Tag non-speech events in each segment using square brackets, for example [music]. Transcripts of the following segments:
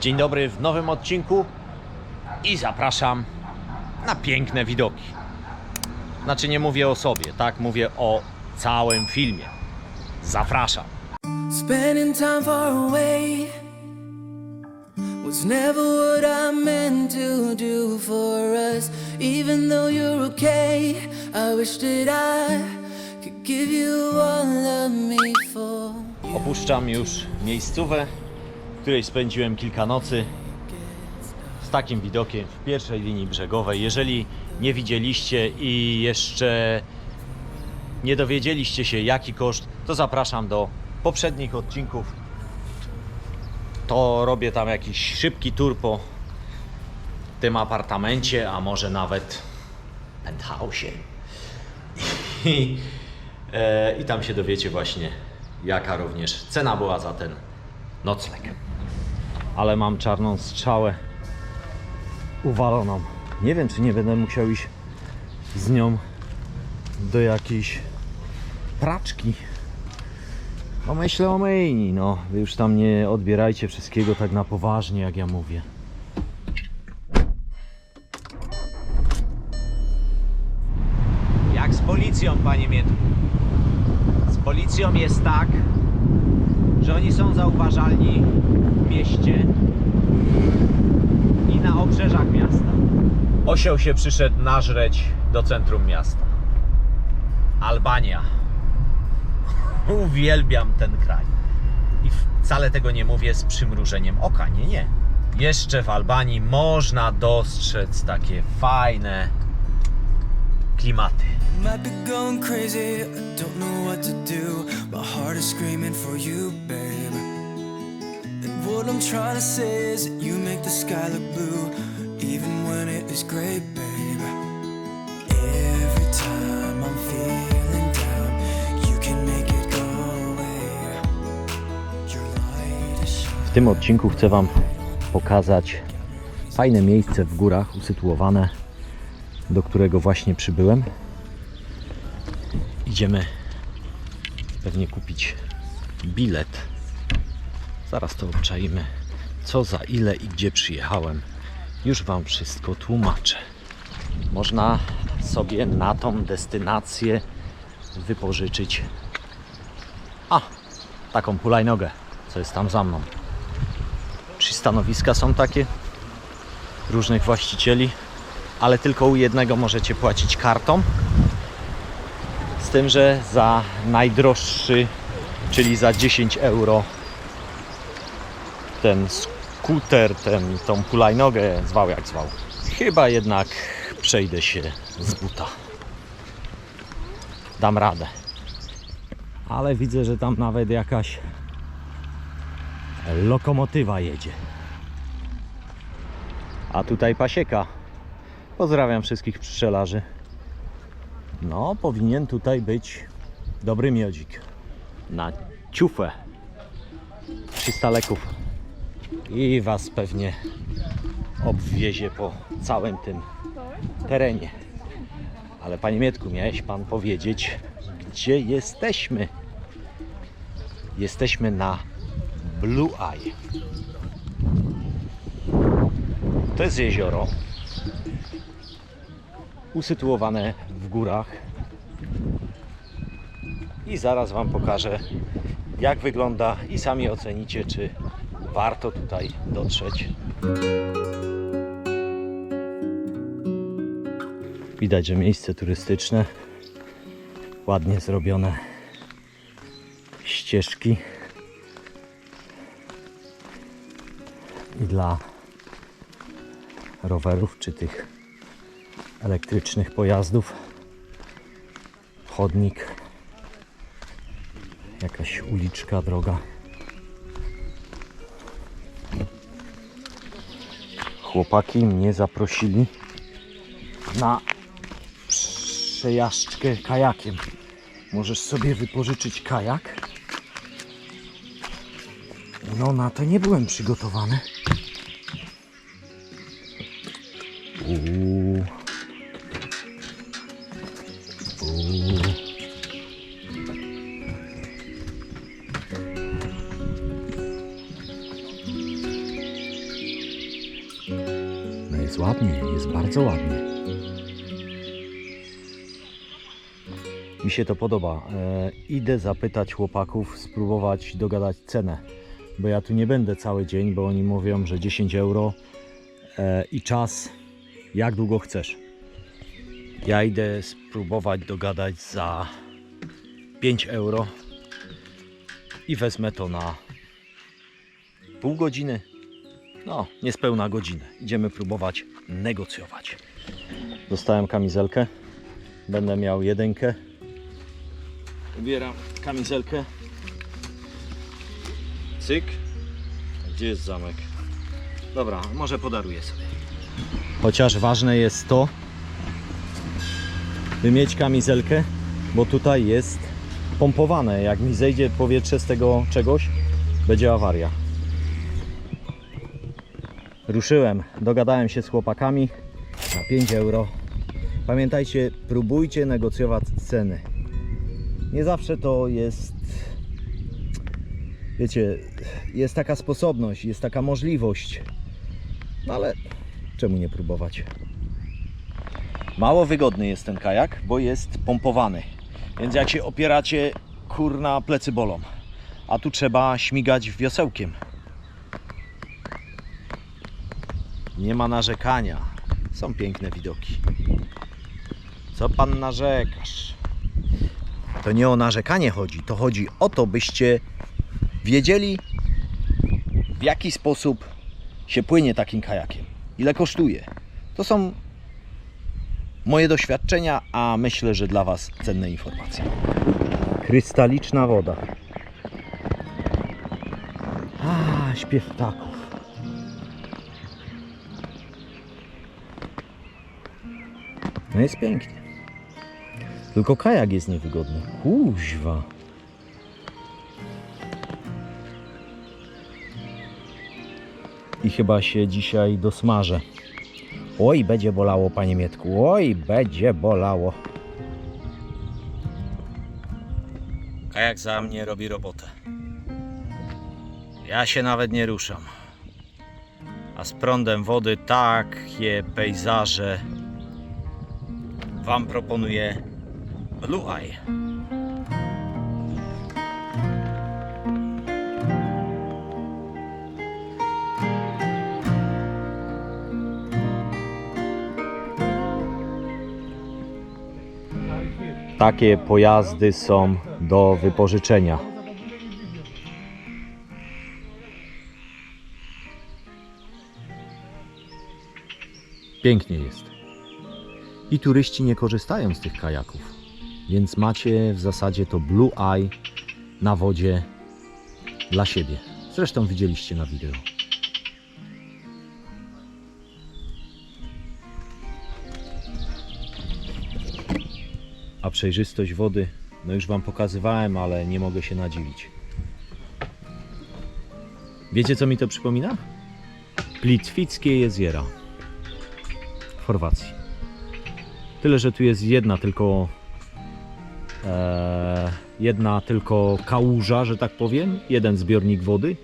Dzień dobry w nowym odcinku i zapraszam na piękne widoki. Znaczy nie mówię o sobie, tak? Mówię o całym filmie. Zapraszam. Spending time far away was never what I meant to do for us. Even though you're okay, I wish that I could give you all of me for. Opuszczam już miejscówę, której spędziłem kilka nocy z takim widokiem w pierwszej linii brzegowej. Jeżeli nie widzieliście i jeszcze nie dowiedzieliście się jaki koszt, to zapraszam do poprzednich odcinków. To robię tam jakiś szybki tour po tym apartamencie, a może nawet penthouse'ie. I, e, I tam się dowiecie właśnie, jaka również cena była za ten nocleg. Ale mam czarną strzałę uwaloną. Nie wiem, czy nie będę musiał iść z nią do jakiejś praczki. No myślę o myjni, no. Wy już tam nie odbierajcie wszystkiego tak na poważnie, jak ja mówię. Jak z policją, panie Mietku? Z policją jest tak, są zauważalni w mieście i na obrzeżach miasta. Osioł się przyszedł nażreć do centrum miasta. Albania. [laughs] Uwielbiam ten kraj. I wcale tego nie mówię z przymrużeniem oka, nie, nie. Jeszcze w Albanii można dostrzec takie fajne klimaty. Might be going crazy, I don't know what to do. My heart is screaming for you, babe. And what I'm trying to say is that you make the sky look blue, even when it is gray, babe. Every time I'm feeling down, you can make it go away. Your light is shining. W tym odcinku chcę Wam pokazać fajne miejsce w górach usytuowane, do którego właśnie przybyłem. Idziemy pewnie kupić bilet. Zaraz to obczajmy, co za ile i gdzie przyjechałem. Już Wam wszystko tłumaczę. Można sobie na tą destynację wypożyczyć a, taką hulajnogę, co jest tam za mną. Przystanowiska są takie różnych właścicieli, ale tylko u jednego możecie płacić kartą. Z tym, że za najdroższy, czyli za 10 euro, ten skuter, ten, tą hulajnogę, zwał jak zwał. Chyba jednak przejdę się z buta. Dam radę. Ale widzę, że tam nawet jakaś lokomotywa jedzie. A tutaj pasieka. Pozdrawiam wszystkich pszczelarzy. No, powinien tutaj być dobry miodzik. Na ciufę. 300 leków. I Was pewnie obwiezie po całym tym terenie. Ale Panie Mietku, miałeś Pan powiedzieć, gdzie jesteśmy. Jesteśmy na Blue Eye. To jest jezioro usytuowane w górach. I zaraz Wam pokażę, jak wygląda i sami ocenicie, czy warto tutaj dotrzeć. Widać, że miejsce turystyczne, ładnie zrobione ścieżki i dla rowerów czy tych elektrycznych pojazdów. Chodnik, jakaś uliczka, droga. Chłopaki mnie zaprosili na przejażdżkę kajakiem. Możesz sobie wypożyczyć kajak. No na to nie byłem przygotowany. Mi się to podoba. E, idę zapytać chłopaków, spróbować dogadać cenę. Bo ja tu nie będę cały dzień, bo oni mówią, że 10 euro e, i czas jak długo chcesz. Ja idę spróbować dogadać za 5 euro i wezmę to na pół godziny. No, niespełna godzinę. Idziemy próbować negocjować. Dostałem kamizelkę. Będę miał jedynkę. Ubieram kamizelkę. Cyk. Gdzie jest zamek? Dobra, może podaruję sobie. Chociaż ważne jest to, by mieć kamizelkę, bo tutaj jest pompowane. Jak mi zejdzie powietrze z tego czegoś, będzie awaria. Ruszyłem, dogadałem się z chłopakami na 5 euro. Pamiętajcie, próbujcie negocjować ceny. Nie zawsze to jest. Wiecie, jest taka sposobność, jest taka możliwość. No ale czemu nie próbować? Mało wygodny jest ten kajak, bo jest pompowany. Więc jak się opieracie, kurna, plecy bolą. A tu trzeba śmigać wiosełkiem. Nie ma narzekania. Są piękne widoki. Co pan narzekasz? To nie o narzekanie chodzi. To chodzi o to, byście wiedzieli, w jaki sposób się płynie takim kajakiem. Ile kosztuje. To są moje doświadczenia, a myślę, że dla Was cenne informacje. Krystaliczna woda. A, śpiew ptaków. No jest pięknie. Tylko kajak jest niewygodny. Kuźwa. I chyba się dzisiaj dosmażę. Oj, będzie bolało, panie Mietku. Oj, będzie bolało. Kajak za mnie robi robotę. Ja się nawet nie ruszam. A z prądem wody takie pejzaże Wam proponuję Blue Eye. Takie pojazdy są do wypożyczenia. Pięknie jest. I turyści nie korzystają z tych kajaków. Więc macie w zasadzie to Blue Eye na wodzie dla siebie. Zresztą widzieliście na wideo. A przejrzystość wody, no już Wam pokazywałem, ale nie mogę się nadziwić. Wiecie co mi to przypomina? Plitwickie jeziora w Chorwacji. Tyle, że tu jest jedna tylko jedna tylko kałuża, że tak powiem, jeden zbiornik wody.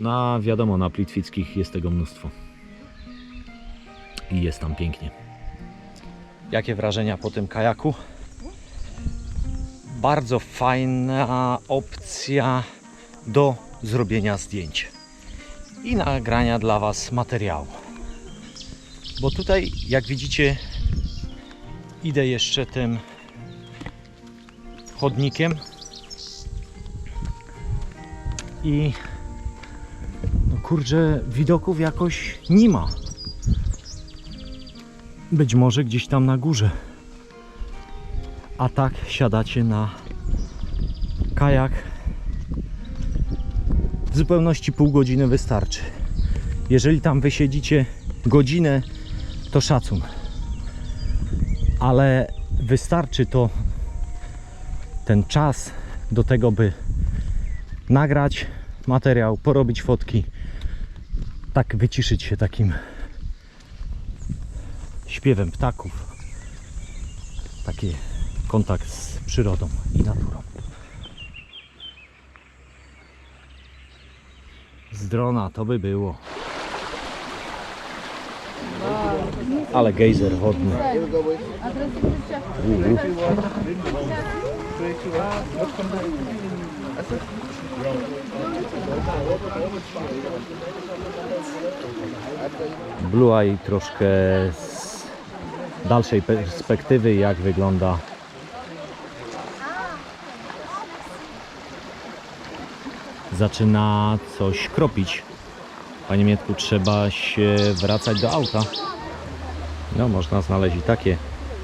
No wiadomo, na Plitwickich jest tego mnóstwo. I jest tam pięknie. Jakie wrażenia po tym kajaku? Bardzo fajna opcja do zrobienia zdjęć i nagrania dla Was materiału. Bo tutaj, jak widzicie, idę jeszcze tym chodnikiem i no kurczę, widoków jakoś nie ma. Być może gdzieś tam na górze. A tak siadacie na kajak. W zupełności pół godziny wystarczy. Jeżeli tam wysiedzicie godzinę, to szacun ale wystarczy to ten czas do tego, by nagrać materiał, porobić fotki, tak wyciszyć się takim śpiewem ptaków. Taki kontakt z przyrodą i naturą. Z drona to by było. Ale gejzer wodny. Blue Eye troszkę z dalszej perspektywy jak wygląda zaczyna coś kropić. Panie Mietku, trzeba się wracać do auta. No, można znaleźć i takie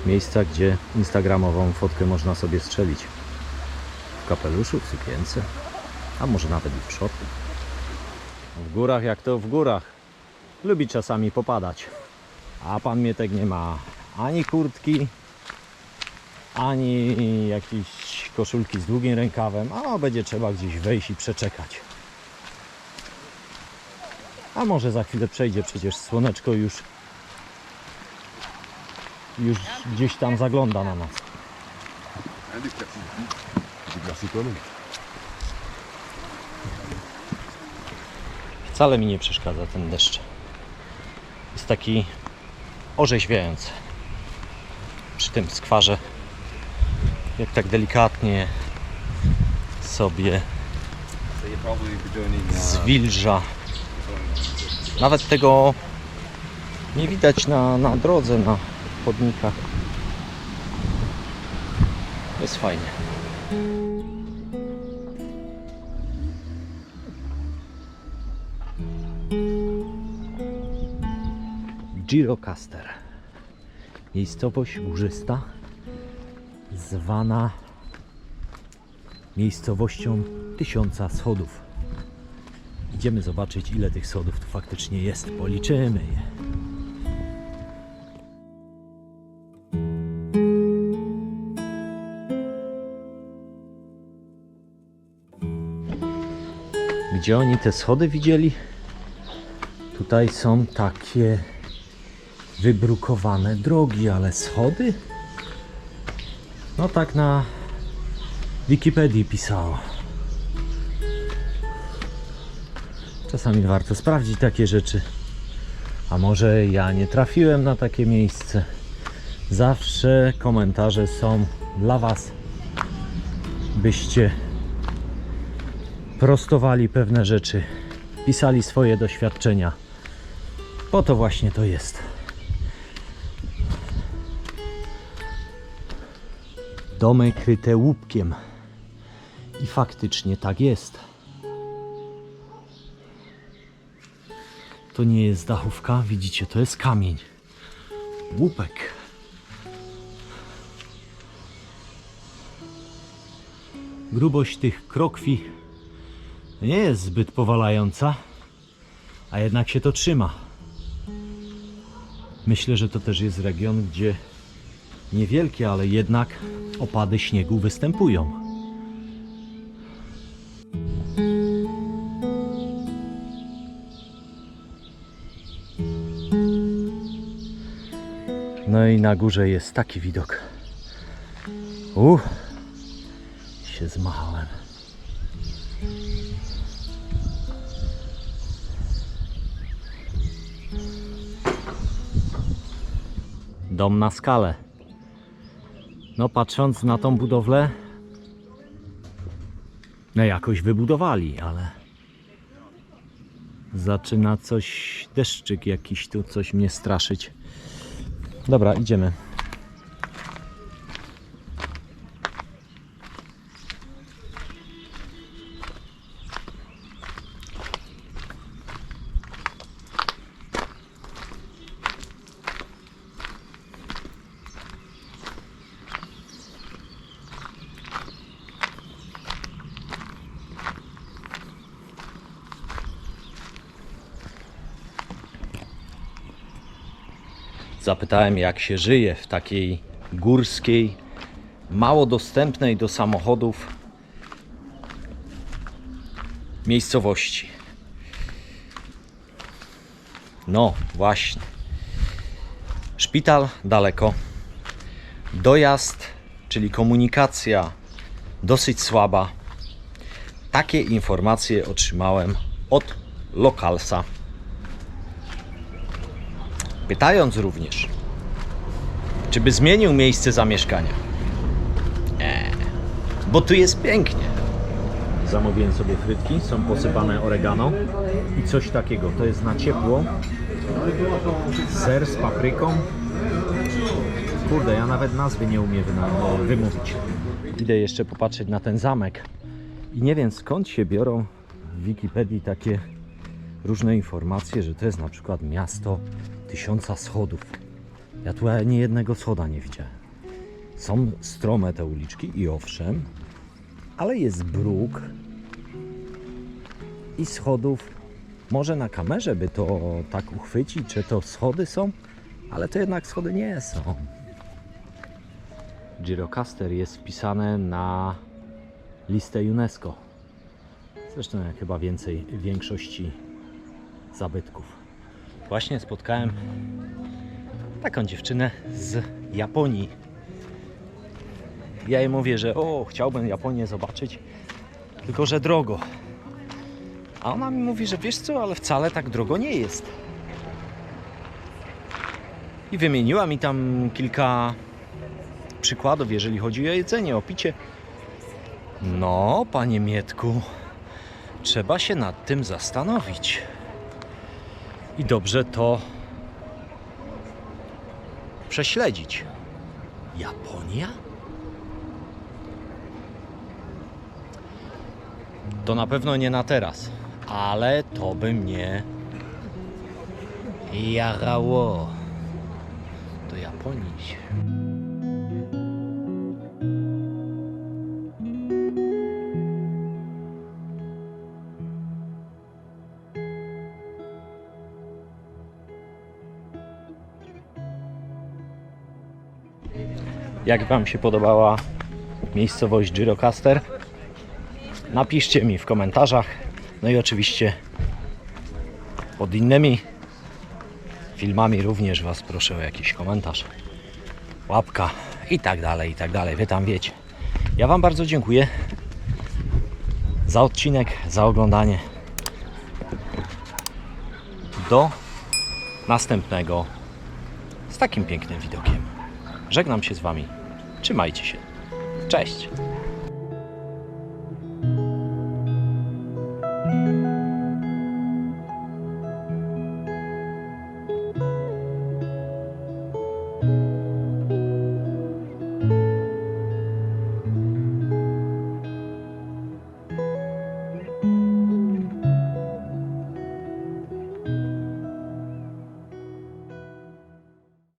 miejsca, gdzie instagramową fotkę można sobie strzelić. W kapeluszu, w sukience, a może nawet i w szortu. W górach jak to w górach. Lubi czasami popadać. A pan Mietek nie ma ani kurtki, ani jakiejś koszulki z długim rękawem, a będzie trzeba gdzieś wejść i przeczekać. A może za chwilę przejdzie, przecież słoneczko już już gdzieś tam zagląda na nas. Wcale mi nie przeszkadza ten deszcz. Jest taki orzeźwiający. Przy tym skwarze, jak tak delikatnie sobie zwilża. Nawet tego nie widać na, na drodze, na chodnikach. Jest fajnie. Girocaster. Miejscowość górzysta, zwana miejscowością tysiąca schodów. Idziemy zobaczyć, ile tych schodów tu faktycznie jest. Policzymy je. Gdzie oni te schody widzieli? Tutaj są takie wybrukowane drogi, ale schody? No tak na Wikipedii pisało. Czasami warto sprawdzić takie rzeczy. A może ja nie trafiłem na takie miejsce? Zawsze komentarze są dla Was, byście prostowali pewne rzeczy, pisali swoje doświadczenia. Po to właśnie to jest. Domy kryte łupkiem. I faktycznie tak jest. To nie jest dachówka, widzicie, to jest kamień. Łupek. Grubość tych krokwi nie jest zbyt powalająca, a jednak się to trzyma. Myślę, że to też jest region, gdzie niewielkie, ale jednak opady śniegu występują. No i na górze jest taki widok. U, się zmachałem. Dom na skalę. No patrząc na tą budowlę, no jakoś wybudowali, ale zaczyna coś, deszczyk jakiś tu, coś mnie straszyć. Dobra, idziemy. Zapytałem, jak się żyje w takiej górskiej, mało dostępnej do samochodów miejscowości. No, właśnie. Szpital daleko. Dojazd, czyli komunikacja dosyć słaba. Takie informacje otrzymałem od lokalsa. Pytając również, czy by zmienił miejsce zamieszkania. Nie, bo tu jest pięknie. Zamówiłem sobie frytki, są posypane oregano i coś takiego. To jest na ciepło. Ser z papryką. Kurde, ja nawet nazwy nie umiem wyna- wymówić. Idę jeszcze popatrzeć na ten zamek. I nie wiem skąd się biorą w Wikipedii takie różne informacje, że to jest na przykład miasto tysiąca schodów. Ja tu ani jednego schoda nie widziałem. Są strome te uliczki i owszem, ale jest bruk i schodów. Może na kamerze by to tak uchwycić, czy to schody są, ale to jednak schody nie są. Girocaster jest wpisane na listę UNESCO. Zresztą jak chyba więcej większości zabytków. Właśnie spotkałem taką dziewczynę z Japonii. Ja jej mówię, że o, chciałbym Japonię zobaczyć, tylko że drogo. A ona mi mówi, że wiesz co, ale wcale tak drogo nie jest. I wymieniła mi tam kilka przykładów, jeżeli chodzi o jedzenie, o picie. No, panie Mietku, trzeba się nad tym zastanowić. I dobrze to prześledzić. Japonia? To na pewno nie na teraz, ale to by mnie jarało do Japonii. Jak Wam się podobała miejscowość Girocaster? Napiszcie mi w komentarzach. No i oczywiście pod innymi filmami również Was proszę o jakiś komentarz, łapka i tak dalej, i tak dalej. Wy tam wiecie. Ja Wam bardzo dziękuję za odcinek, za oglądanie. Do następnego z takim pięknym widokiem. Żegnam się z Wami. Trzymajcie się. Cześć.